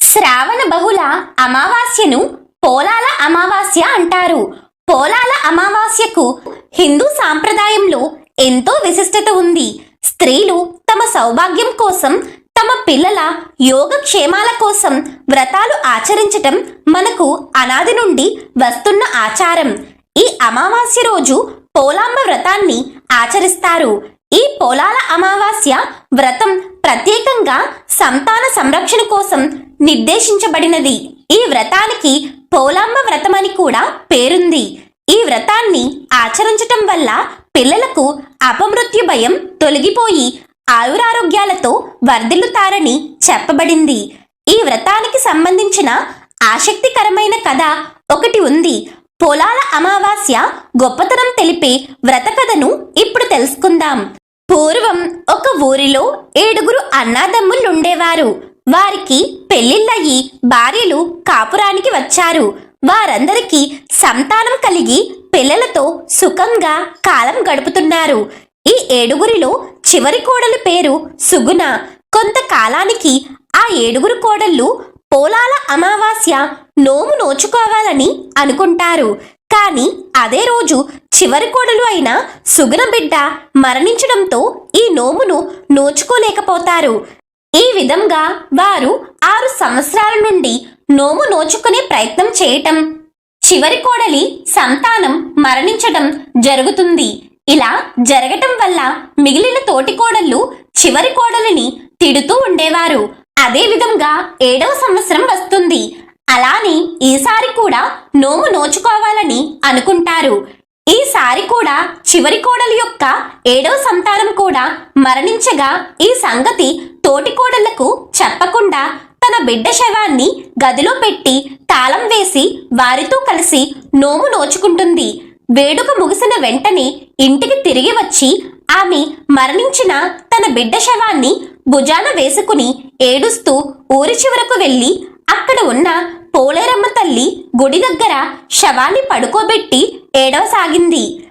శ్రావణ బహుళ అమావాస్యను పోలాల అమావాస్య అంటారు. పోలాల అమావాస్యకు హిందూ సాంప్రదాయంలో ఎంతో విశిష్టత ఉంది. స్త్రీలు తమ సౌభాగ్యం కోసం తమ పిల్లల యోగక్షేమాల కోసం వ్రతాలు ఆచరించటం మనకు అనాది నుండి వస్తున్న ఆచారం. ఈ అమావాస్య రోజు పోలాంబ వ్రతాన్ని ఆచరిస్తారు. ఈ పోలాల అమావాస్య వ్రతం ప్రత్యేకంగా సంతాన సంరక్షణ కోసం నిర్దేశించబడినది. ఈ వ్రతానికి పోలాంబ వ్రతం అని కూడా పేరుంది. ఈ వ్రతాన్ని ఆచరించటం వల్ల పిల్లలకు అపమృత్యు భయం తొలగిపోయి ఆయురారోగ్యాలతో వర్ధిల్లుతారని చెప్పబడింది. ఈ వ్రతానికి సంబంధించిన ఆసక్తికరమైన కథ ఒకటి ఉంది. పొలాల అమావాస్య గొప్పతనం తెలిపే వ్రత కథను ఇప్పుడు తెలుసుకుందాం. పూర్వం ఒక ఊరిలో ఏడుగురు అన్నాదమ్ములుండేవారు. వారికి పెళ్ళిళ్ళయి భార్యలు కాపురానికి వచ్చారు. వారందరికీ సంతానం కలిగి పిల్లలతో సుఖంగా కాలం గడుపుతున్నారు. ఈ ఏడుగురిలో చివరి కోడలి పేరు సుగుణ. కొంతకాలానికి ఆ ఏడుగురు కోడళ్ళు పోలాల అమావాస్య నోము నోచుకోవాలని అనుకుంటారు. కానీ అదే రోజు చివరి కోడలు అయిన సుగుణ బిడ్డ మరణించడంతో ఈ నోమును నోచుకోలేకపోతారు. ఈ విధంగా వారు ఆరు సంవత్సరాల నుండి నోము నోచుకునే ప్రయత్నం చేయటం చివరి కోడలి సంతానం మరణించటం జరుగుతుంది. ఇలా జరగటం వల్ల మిగిలిన తోటి కోడళ్ళు చివరి కోడలిని తిడుతూ ఉండేవారు. అదే విధంగా ఏడవ సంవత్సరం వస్తుంది. అలానే ఈసారి కూడా నోము నోచుకోవాలని అనుకుంటారు. ఈసారి కూడా చివరి కోడలి యొక్క ఏడవ సంతానం కూడా మరణించగా ఈ సంగతి తోటి కోడళ్ళకు చెప్పకుండా తన బిడ్డ శవాన్ని గదిలో పెట్టి తాళం వేసి వారితో కలిసి నోము నోచుకుంటుంది. వేడుక ముగిసిన వెంటనే ఇంటికి తిరిగి వచ్చి ఆమె మరణించిన తన బిడ్డ శవాన్ని భుజాన వేసుకుని ఏడుస్తూ ఊరి చివరకు వెళ్ళి అక్కడ ఉన్న పోలేరమ్మ తల్లి గుడి దగ్గర శవాన్ని పడుకోబెట్టి ఏడవసాగింది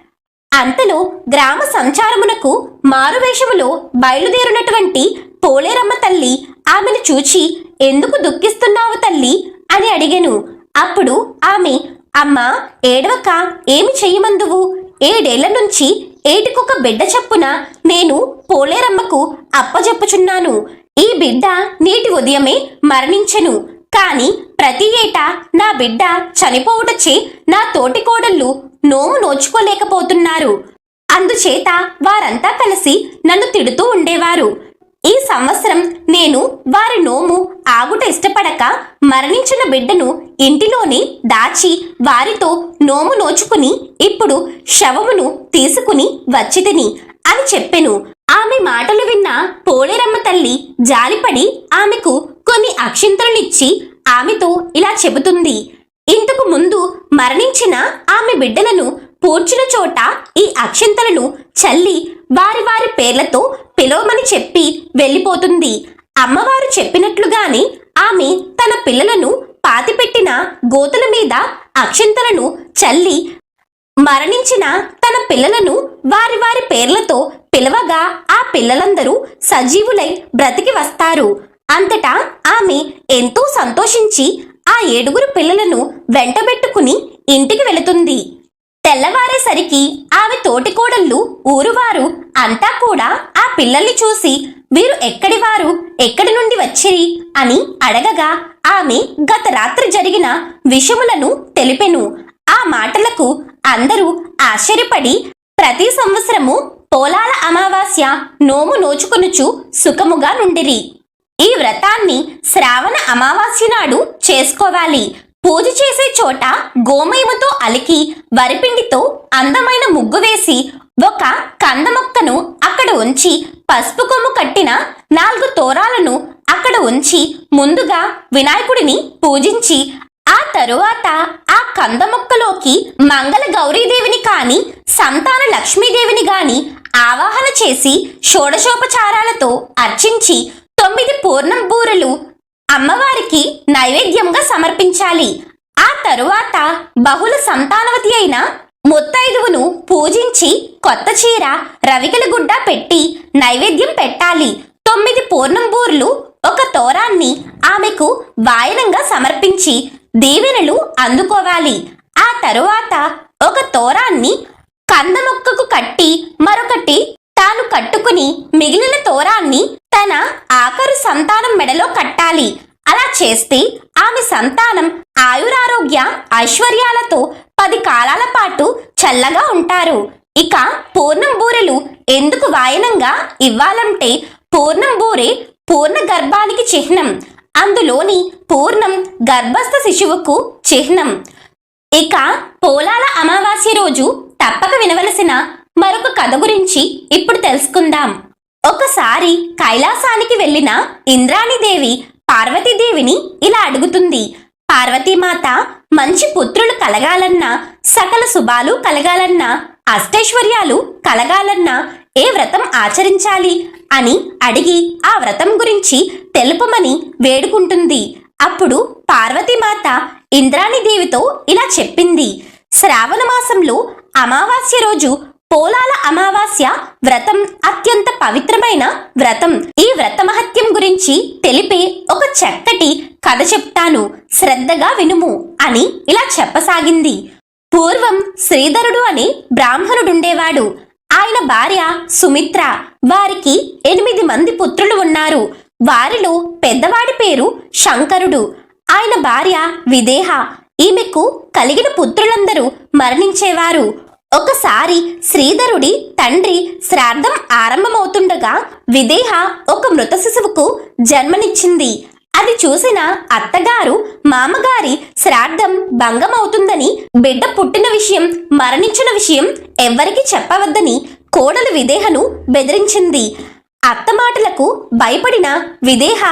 అంతలో గ్రామ సంచారమునకు మారువేషములో బయలుదేరినటువంటి పోలేరమ్మ తల్లి ఆమెను చూచి ఎందుకు దుఃఖిస్తున్నావు తల్లి? అని అడిగెను. అప్పుడు ఆమె అమ్మా ఏడవక ఏమి చెయ్యమందువు? ఏడేళ్ళ నుంచి ఏటికొక బిడ్డ చెప్పున నేను పోలేరమ్మకు అప్పజెప్పుచున్నాను. ఈ బిడ్డ నేటి ఉదయమే మరణించెను. కాని ప్రతి ఏటా నా బిడ్డ చనిపోవుటచే నా తోటి కోడళ్ళు నోము నోచుకోలేకపోతున్నారు. అందుచేత వారంతా కలిసి నన్ను తిడుతూ ఉండేవారు. ఈ సంవత్సరం నేను వారి నోము ఆగుట ఇష్టపడక మరణించిన బిడ్డను ఇంటిలోనే దాచి వారితో నోము నోచుకుని ఇప్పుడు శవమును తీసుకుని వచ్చితిని అని చెప్పెను. ఆమె మాటలు విన్న పోలేరమ్మ తల్లి జాలిపడి ఆమెకు కొన్ని అక్షింతలనిచ్చి ఆమెతో ఇలా చెబుతుంది. ఇంతకు ముందు మరణించిన ఆమె బిడ్డలను పూడ్చిన చోట ఈ అక్షింతలను చల్లి వారి వారి పేర్లతో పిలవమని చెప్పి వెళ్ళిపోతుంది. అమ్మవారు చెప్పినట్లుగానే ఆమె తన పిల్లలను పాతిపెట్టిన గోతుల మీద అక్షింతలను చల్లి మరణించిన తన పిల్లలను వారి వారి పేర్లతో పిలవగా ఆ పిల్లలందరూ సజీవులై బ్రతికి వస్తారు. అంతటా ఆమె ఎంతో సంతోషించి ఆ ఏడుగురు పిల్లలను వెంటబెట్టుకుని ఇంటికి వెళుతుంది. తెల్లవారేసరికి ఆమె తోటికోడళ్ళు ఊరువారు అంతా కూడా ఆ పిల్లల్ని చూసి వీరు ఎక్కడివారు ఎక్కడి నుండి వచ్చిరి అని అడగగా ఆమె గత రాత్రి జరిగిన విషములను తెలిపెను. ఆ మాటలకు అందరూ ఆశ్చర్యపడి ప్రతి సంవత్సరము పోలాల అమావాస్య నోము నోచుకొనుచు సుఖముగా నుండిరి. ఈ వ్రతాన్ని శ్రావణ అమావాస్య నాడు చేసుకోవాలి. పూజ చేసే చోట గోమయముతో అలికి వరిపిండితో అందమైన ముగ్గు వేసి ఒక కంద మొక్కను అక్కడ ఉంచి పసుపు కొమ్ము కట్టిన నాలుగు తోరాలను అక్కడ ఉంచి ముందుగా వినాయకుడిని పూజించి ఆ తరువాత ఆ కంద మొక్కలోకి మంగళ గౌరీదేవిని కాని సంతాన లక్ష్మీదేవిని గాని ఆవాహన చేసి షోడశోపచారాలతో అర్చించి తొమ్మిది పూర్ణం బూరలు అమ్మవారికి నైవేద్యంగా సమర్పించాలి. ఆ తరువాత బహుళ సంతానవతి అయిన ముత్తైదువును పూజించి కొత్త చీర రవికల గుడ్డ పెట్టి నైవేద్యం పెట్టాలి. తొమ్మిది పూర్ణం బూర్లు ఒక తోరాన్ని ఆమెకు వాయనంగా సమర్పించి దీవెనలు అందుకోవాలి. ఆ తరువాత ఒక తోరాన్ని కందమొక్కకు కట్టి మరొకటి తాను కట్టుకుని మిగిలిన తోరాన్ని తన ఆఖరు సంతానం మెడలో కట్టాలి. అలా చేస్తే ఆమె సంతానం ఆయురారోగ్య ఐశ్వర్యాలతో పది కాలాల పాటు చల్లగా ఉంటారు. ఇక పూర్ణం బూరెలు ఎందుకు వాయనంగా ఇవ్వాలంటే పూర్ణం బూరె పూర్ణ గర్భానికి చిహ్నం. అందులోని పూర్ణం గర్భస్థ శిశువుకు చిహ్నం. ఇక పోలాల అమావాస్య రోజు తప్పక వినవలసిన మరొక కథ గురించి ఇప్పుడు తెలుసుకుందాం. ఒకసారి కైలాసానికి వెళ్ళిన ఇంద్రాణిదేవి పార్వతీదేవిని ఇలా అడుగుతుంది. పార్వతీమాత మంచి పుత్రులు కలగాలన్నా సకల శుభాలు కలగాలన్నా అష్టైశ్వర్యాలు కలగాలన్నా ఏ వ్రతం ఆచరించాలి అని అడిగి ఆ వ్రతం గురించి తెలుపమని వేడుకుంటుంది. అప్పుడు పార్వతీమాత ఇంద్రాణిదేవితో ఇలా చెప్పింది. శ్రావణ మాసంలో అమావాస్య రోజు పోలాల అమావాస్య వ్రతం అత్యంత పవిత్రమైన వ్రతం. ఈ వ్రత మహత్యం గురించి తెలిపే ఒక చక్కటి కథ చెప్తాను. శ్రద్ధగా వినుము అని ఇలా చెప్పసాగింది. పూర్వం శ్రీధరుడు అనే బ్రాహ్మణుడుండేవాడు. ఆయన భార్య సుమిత్ర. వారికి ఎనిమిది మంది పుత్రులు ఉన్నారు. వారిలో పెద్దవాడి పేరు శంకరుడు. ఆయన భార్య విదేహ. ఈమెకు కలిగిన పుత్రులందరూ మరణించేవారు. ఒకసారి శ్రీధరుడి తండ్రి శ్రాద్ధం ఆరంభమవుతుండగా విదేహ ఒక మృత శిశువుకు జన్మనిచ్చింది. అది చూసిన అత్తగారు మామగారి శ్రాద్ధం భంగమవుతుందని బిడ్డ పుట్టిన విషయం మరణించిన విషయం ఎవ్వరికీ చెప్పవద్దని కోడలు విదేహను బెదిరించింది. అత్త మాటలకు భయపడిన విదేహ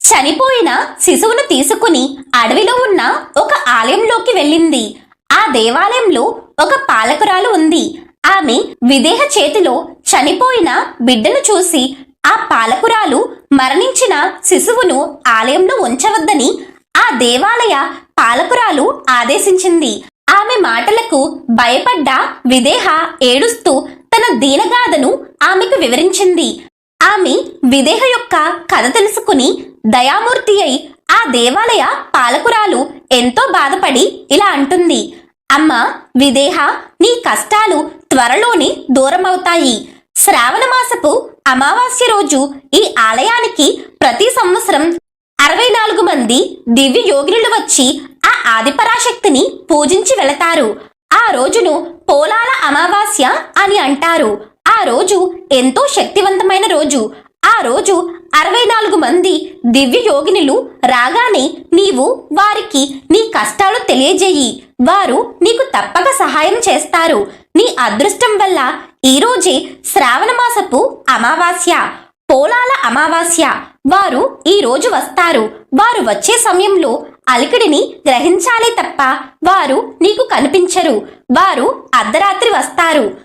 చనిపోయిన శిశువును తీసుకుని అడవిలో ఉన్న ఒక ఆలయంలోకి వెళ్ళింది. ఆ దేవాలయంలో ఒక పాలకురాలు ఉంది. ఆమె విదేహ చేతిలో చనిపోయిన బిడ్డను చూసి ఆ పాలకురాలు మరణించిన శిశువును ఆలయంలో ఉంచవద్దని ఆ దేవాలయ పాలకురాలు ఆదేశించింది. ఆమె మాటలకు భయపడ్డ విదేహ ఏడుస్తూ తన దీనగాథను ఆమెకు వివరించింది. ఆమె విదేహ యొక్క కథ తెలుసుకుని దయామూర్తి అయి ఆ దేవాలయ పాలకురాలు ఎంతో బాధపడి ఇలా అంటుంది. అమ్మ విదేహ నీ కష్టాలు త్వరలోనే దూరమవుతాయి. శ్రావణ మాసపు అమావాస్య రోజు ఈ ఆలయానికి ప్రతి సంవత్సరం అరవై నాలుగు మంది దివ్య యోగినులు వచ్చి ఆ ఆదిపరాశక్తిని పూజించి వెళతారు. ఆ రోజును పోలాల అమావాస్య అని అంటారు. ఆ రోజు ఎంతో శక్తివంతమైన రోజు. ఆ రోజు అరవై నాలుగు మంది దివ్య యోగినులు రాగానే నీవు వారికి నీ కష్టాలు తెలియజేయి. వారు నీకు తప్పక సహాయం చేస్తారు. నీ అదృష్టం వల్ల ఈరోజే శ్రావణమాసపు అమావాస్య పోలాల అమావాస్య. వారు ఈ రోజు వస్తారు. వారు వచ్చే సమయంలో అలికిడిని గ్రహించాలి తప్ప వారు నీకు కనిపించరు. వారు అర్ధరాత్రి వస్తారు.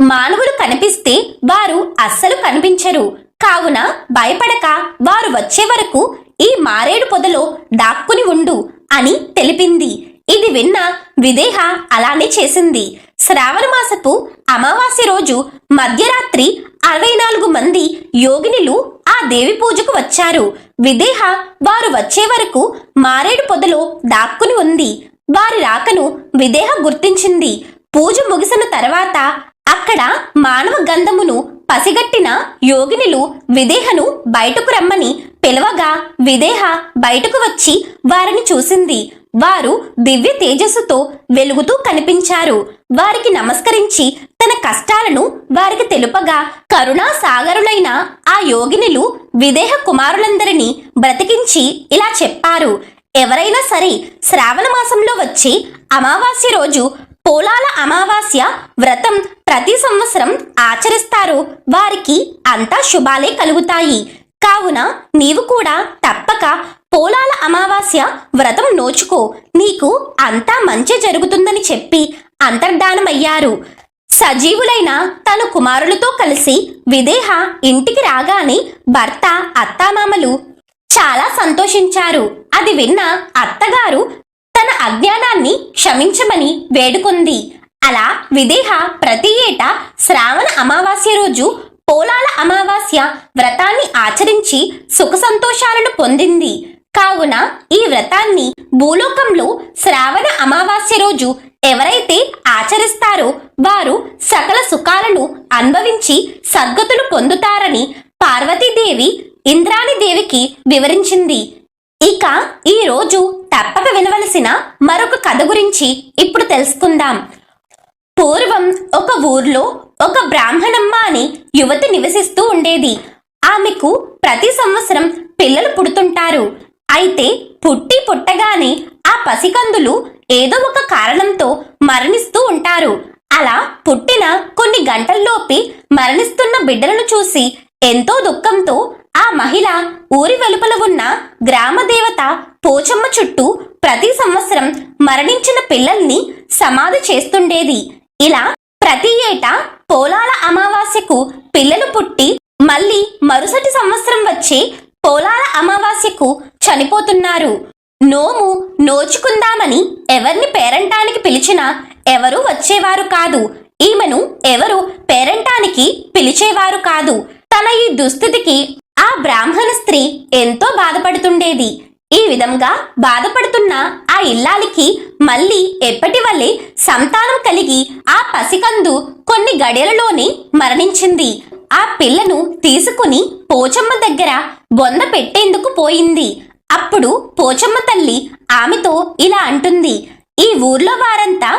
మానవులు కనిపిస్తే వారు అస్సలు కనిపించరు. కావున భయపడక. వారు వచ్చే వరకు ఈ మారేడు పొదలో దాక్కుని ఉండు అని తెలిపింది. ఇది విన్న విదేహ అలానే చేసింది. శ్రావణ మాసపు అమావాస్య రోజు మధ్యరాత్రి అరవై నాలుగు మంది యోగినులు ఆ దేవి పూజకు వచ్చారు. విదేహ వారు వచ్చే వరకు మారేడు పొదలో దాక్కుని ఉంది. వారి రాకను విదేహ గుర్తించింది. పూజ ముగిసిన తర్వాత అక్కడ మానవ గంధమును పసిగట్టిన యోగినులు విదేహను బయటకు రమ్మని పిలవగా విదేహ బయటకు వచ్చి వారిని చూసింది. వారు దివ్య తేజస్సుతో వెలుగుతూ కనిపించారు. వారికి నమస్కరించి తన కష్టాలను వారికి తెలుపగా కరుణా సాగరులైన ఆ యోగినులు విదేహ కుమారులందరినీ బ్రతికించి ఇలా చెప్పారు. ఎవరైనా సరే శ్రావణ మాసంలో వచ్చి అమావాస్య రోజు పోలాల అమావాస్య వ్రతం ప్రతి సంవత్సరం ఆచరిస్తారు. వారికి అంతా శుభాలే కలుగుతాయి. కావున నీవు కూడా తప్పక పోలాల అమావాస్య వ్రతం నోచుకో. నీకు అంతా మంచి జరుగుతుందని చెప్పి అంతర్ధానమయ్యారు. సజీవులైన తన కుమారులతో కలిసి విదేహ ఇంటికి రాగానే భర్త అత్తామామలు చాలా సంతోషించారు. అది విన్న అత్తగారు తన అజ్ఞానాన్ని క్షమించమని వేడుకుంది. అలా విదేహ ప్రతి ఏటా శ్రావణ అమావాస్య రోజు పోలాల అమావాస్య వ్రతాన్ని ఆచరించి సుఖ సంతోషాలను పొందింది. కావున ఈ వ్రతాన్ని భూలోకంలో శ్రావణ అమావాస్య రోజు ఎవరైతే ఆచరిస్తారో వారు సకల సుఖాలను అనుభవించి సద్గతులు పొందుతారని పార్వతీదేవి ఇంద్రాణి దేవికి వివరించింది. ఇక ఈ రోజు తప్పక వినవలసిన మరొక కథ గురించి ఇప్పుడు తెలుసుకుందాం. పూర్వం ఒక ఊర్లో ఒక బ్రాహ్మణమ్మ అని యువతి నివసిస్తూ ఉండేది. ఆమెకు ప్రతి సంవత్సరం పిల్లలు పుడుతుంటారు. అయితే పుట్టి పుట్టగానే ఆ పసికందులు ఏదో ఒక కారణంతో మరణిస్తూ ఉంటారు. అలా పుట్టిన కొన్ని గంటల్లోపి మరణిస్తున్న బిడ్డలను చూసి ఎంతో దుఃఖంతో ఆ మహిళ ఊరి వెలుపల ఉన్న గ్రామదేవత పోచమ్మ చుట్టూ ప్రతి సంవత్సరం మరణించిన పిల్లల్ని సమాధి చేస్తుండేది. ఇలా ప్రతి ఏటా పోలాల అమావాస్యకు పిల్లలు పుట్టి మళ్ళీ మరుసటి సంవత్సరం వచ్చే పోలాల అమావాస్యకు చనిపోతున్నారు. నోము నోచుకుందామని ఎవరిని పేరంటానికి పిలిచినా ఎవరు వచ్చేవారు కాదు. ఈమెను ఎవరు పేరంటానికి పిలిచేవారు కాదు. తన ఈ దుస్థితికి ఆ బ్రాహ్మణ స్త్రీ ఎంతో బాధపడుతుండేది. ఈ విధంగా బాధపడుతున్న ఆ ఇల్లాలికి మళ్ళీ ఎప్పటి వల్లే సంతానం కలిగి ఆ పసికందు కొన్ని గడియలలోనే మరణించింది. ఆ పిల్లను తీసుకుని పోచమ్మ దగ్గర బొంద పెట్టేందుకు పోయింది. అప్పుడు పోచమ్మ తల్లి ఆమెతో ఇలా అంటుంది ఈ ఊర్లో వారంతా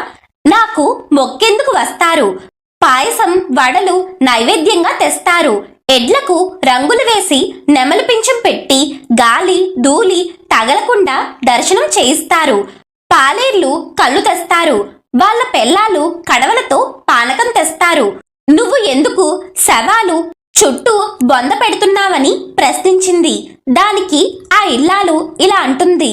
నాకు మొక్కేందుకు వస్తారు. పాయసం వడలు నైవేద్యంగా తెస్తారు. ఎడ్లకు రంగులు వేసి నెమలి పింఛం పెట్టి గాలి ధూళి తగలకుండా దర్శనం చేయిస్తారు. పాలేర్లు కళ్ళు తెస్తారు. వాళ్ళ పెళ్ళాలు కడవలతో పానకం తెస్తారు. నువ్వు ఎందుకు శవాలు చుట్టూ బొంద పెడుతున్నావని ప్రశ్నించింది. దానికి ఆ ఇల్లాలు ఇలా అంటుంది.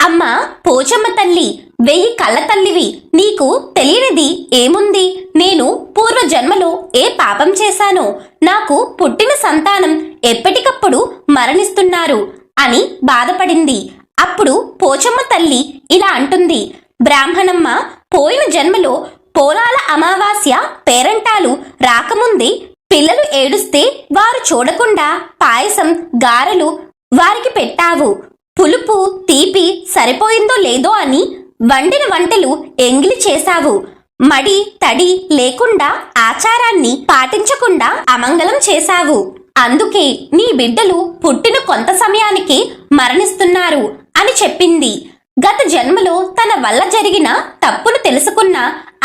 అమ్మ పోచమ్మ తల్లి వెయ్యి కళ్ళ తల్లివి. నీకు తెలియనిది ఏముంది? నేను పూర్వ జన్మలో ఏ పాపం చేశానో? నాకు పుట్టిన సంతానం ఎప్పటికప్పుడు మరణిస్తున్నారు అని బాధపడింది. అప్పుడు పోచమ్మ తల్లి ఇలా అంటుంది. బ్రాహ్మణమ్మ పోయిన జన్మలో పోలాల అమావాస్య పేరంటాలు రాకముందే పిల్లలు ఏడుస్తే వారు చూడకుండా పాయసం గారెలు వారికి పెట్టావు. పులుపు తీపి సరిపోయిందో లేదో అని వండిన వంటలు ఎంగిలి చేశావు. మడి తడి లేకుండా ఆచారాన్ని పాటించకుండా అమంగళం చేశావు. అందుకే నీ బిడ్డలు పుట్టిన కొంత సమయానికి మరణిస్తున్నారు అని చెప్పింది. గత జన్మలో తన వల్ల జరిగిన తప్పును తెలుసుకున్న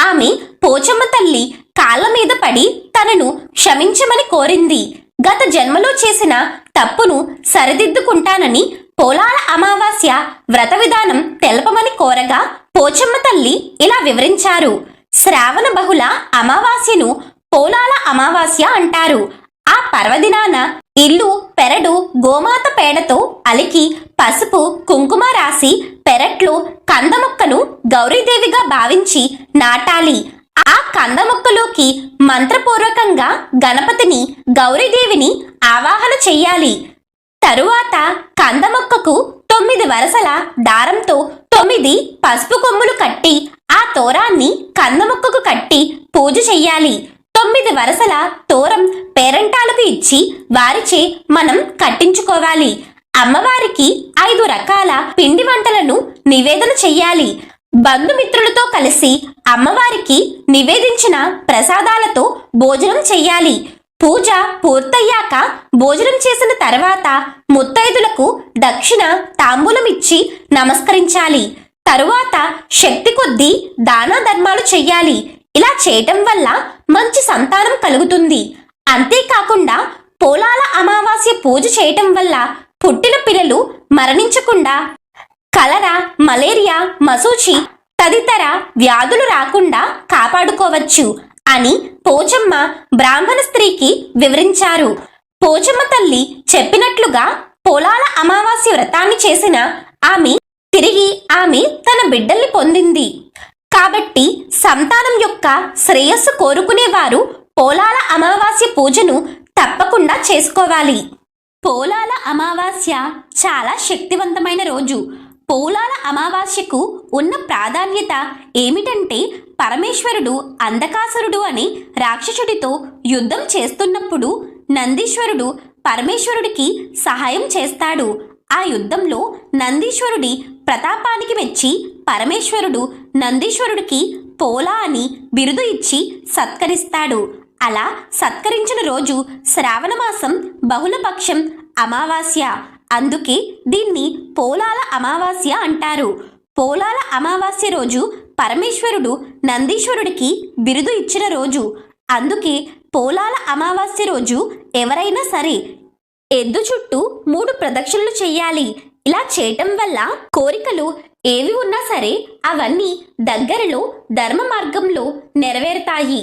ఆమె పోచమ్మ తల్లి కాళ్ళ మీద పడి తనను క్షమించమని కోరింది. గత జన్మలో చేసిన తప్పును సరిదిద్దుకుంటానని పోలాల అమావాస్య వ్రత విధానం తెలపమని కోరగా పోచమ్మ తల్లి ఇలా వివరించారు. శ్రావణ బహుళ అమావాస్యను పోలాల అమావాస్య అంటారు. ఆ పర్వదినాన ఇల్లు పెరడు గోమాత పేడతో అలికి పసుపు కుంకుమ రాసి పెరట్లో కందముక్కను గౌరీదేవిగా భావించి నాటాలి. ఆ కందముక్కలోకి మంత్రపూర్వకంగా గణపతిని గౌరీదేవిని ఆవాహన చెయ్యాలి. తరువాత కంద మొక్కకు తొమ్మిది వరసల దారంతో తొమ్మిది పసుపు కొమ్ములు కట్టి ఆ తోరాన్ని కంద మొక్కకు కట్టి పూజ చెయ్యాలి. తొమ్మిది వరసల తోరం పేరంటాలకు ఇచ్చి వారిచే మనం కట్టించుకోవాలి. అమ్మవారికి ఐదు రకాల పిండి వంటలను నివేదన చెయ్యాలి. బంధుమిత్రులతో కలిసి అమ్మవారికి నివేదించిన ప్రసాదాలతో భోజనం చెయ్యాలి. పూజ పూర్తయ్యాక భోజనం చేసిన తర్వాత ముత్తైదులకు దక్షిణ తాంబూలం ఇచ్చి నమస్కరించాలి. తరువాత శక్తి కొద్దీ దాన ధర్మాలు చెయ్యాలి. ఇలా చేయటం వల్ల మంచి సంతానం కలుగుతుంది. అంతేకాకుండా పోలాల అమావాస్య పూజ చేయటం వల్ల పుట్టిన పిల్లలు మరణించకుండా కలరా మలేరియా మసూచి తదితర వ్యాధులు రాకుండా కాపాడుకోవచ్చు. అని పోచమ్మ బ్రాహ్మణ స్త్రీకి వివరించారు. పోచమ్మ తల్లి చెప్పినట్లుగా పోలాల అమావాస్య వ్రతాన్ని చేసిన ఆమె తిరిగి ఆమె తన బిడ్డల్ని పొందింది. కాబట్టి సంతానం యొక్క శ్రేయస్సు కోరుకునేవారు పోలాల అమావాస్య పూజను తప్పకుండా చేసుకోవాలి. పోలాల అమావాస్య చాలా శక్తివంతమైన రోజు. పోలాల అమావాస్యకు ఉన్న ప్రాధాన్యత ఏమిటంటే పరమేశ్వరుడు అంధకాసురుడు అనే రాక్షసుడితో యుద్ధం చేస్తున్నప్పుడు నందీశ్వరుడు పరమేశ్వరుడికి సహాయం చేస్తాడు. ఆ యుద్ధంలో నందీశ్వరుడి ప్రతాపానికి మెచ్చి పరమేశ్వరుడు నందీశ్వరుడికి పోలా అని బిరుదు ఇచ్చి సత్కరిస్తాడు. అలా సత్కరించిన రోజు శ్రావణమాసం బహుళపక్షం అమావాస్య. అందుకే దీన్ని పోలాల అమావాస్య అంటారు. పోలాల అమావాస్య రోజు పరమేశ్వరుడు నందీశ్వరుడికి బిరుదు ఇచ్చిన రోజు. అందుకే పోలాల అమావాస్య రోజు ఎవరైనా సరే ఎద్దు చుట్టూ మూడు ప్రదక్షిణలు చేయాలి. ఇలా చేయటం వల్ల కోరికలు ఏవి ఉన్నా సరే అవన్నీ దగ్గరలో ధర్మ మార్గంలో నెరవేరుతాయి.